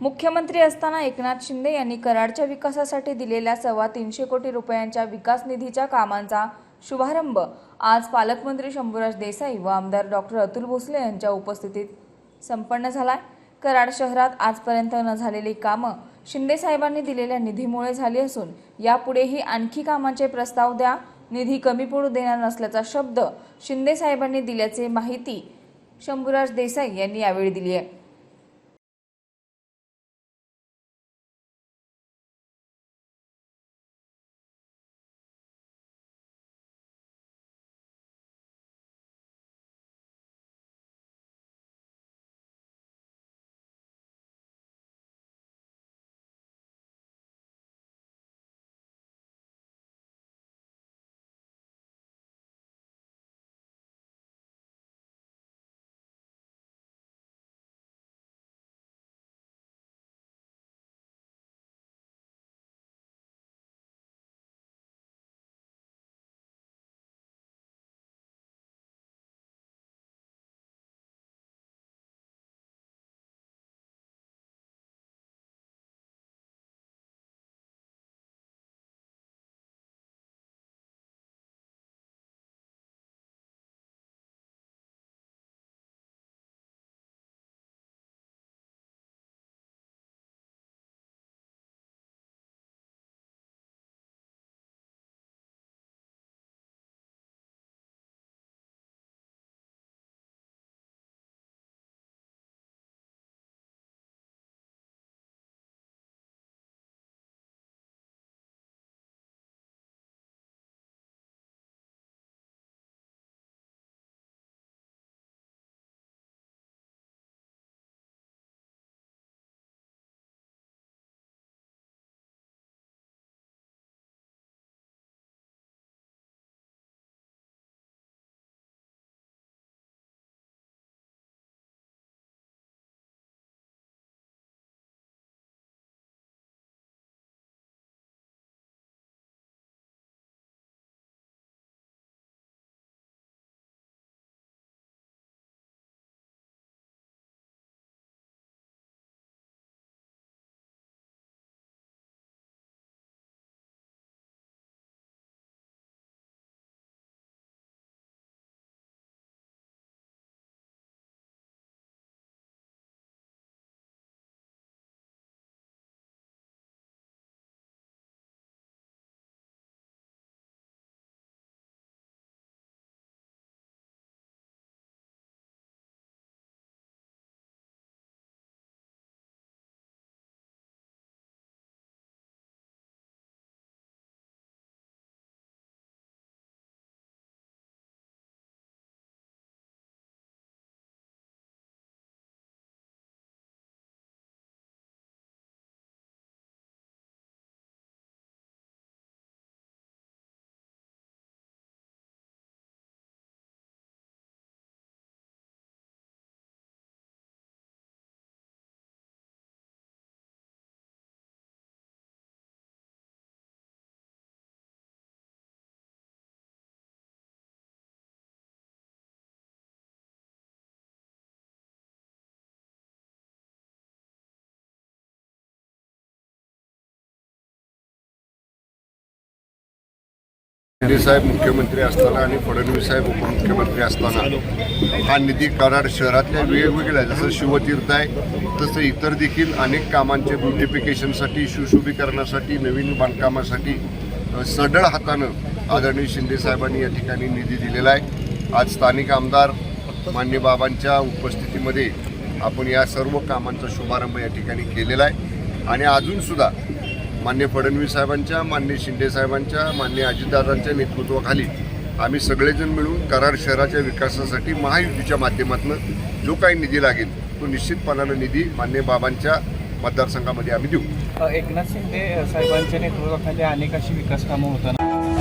मुख्यमंत्री असताना एकनाथ शिंदे यांनी कराडच्या विकासासाठी दिलेल्या सव्वा तीनशे कोटी रुपयांच्या विकास निधीच्या कामांचा शुभारंभ आज पालकमंत्री शंभूराज देसाई व आमदार डॉक्टर अतुल भोसले यांच्या उपस्थितीत संपन्न झालाय. कराड शहरात आजपर्यंत न झालेली कामं शिंदे साहेबांनी दिलेल्या निधीमुळे झाली असून यापुढेही आणखी कामांचे प्रस्ताव द्या निधी कमी पडू देणार नसल्याचा शब्द शिंदे साहेबांनी दिल्याचे माहिती शंभूराज देसाई यांनी यावेळी दिली आहे. शिंदे साहेब मुख्यमंत्री असताना आणि फडणवीस साहेब उपमुख्यमंत्री असताना. हा निधी कराड शहरातल्या वेगवेगळ्या जसं शिवतीर्थ आहे तसं इतर देखील अनेक कामांचे ब्युटिफिकेशनसाठी सुशोभीकरणासाठी नवीन बांधकामासाठी सढळ हातानं आदरणीय शिंदे साहेबांनी या ठिकाणी निधी दिलेला आहे. आज स्थानिक आमदार मान्य बाबांच्या उपस्थितीमध्ये आपण या सर्व कामांचा शुभारंभ या ठिकाणी केलेला आहे. आणि अजूनसुद्धा मान्य फडणवीस साहेबांच्या मान्य शिंदे साहेबांच्या मान्य अजितदादांच्या नेतृत्वाखाली आम्ही सगळेजण मिळून कराड शहराच्या विकासासाठी महायुतीच्या माध्यमातून जो काही निधी लागेल तो निश्चितपणानं निधी मान्य बाबांच्या मतदारसंघामध्ये आम्ही देऊ. एकनाथ शिंदे साहेबांच्या नेतृत्वाखाली अनेक अशी विकास कामं होताना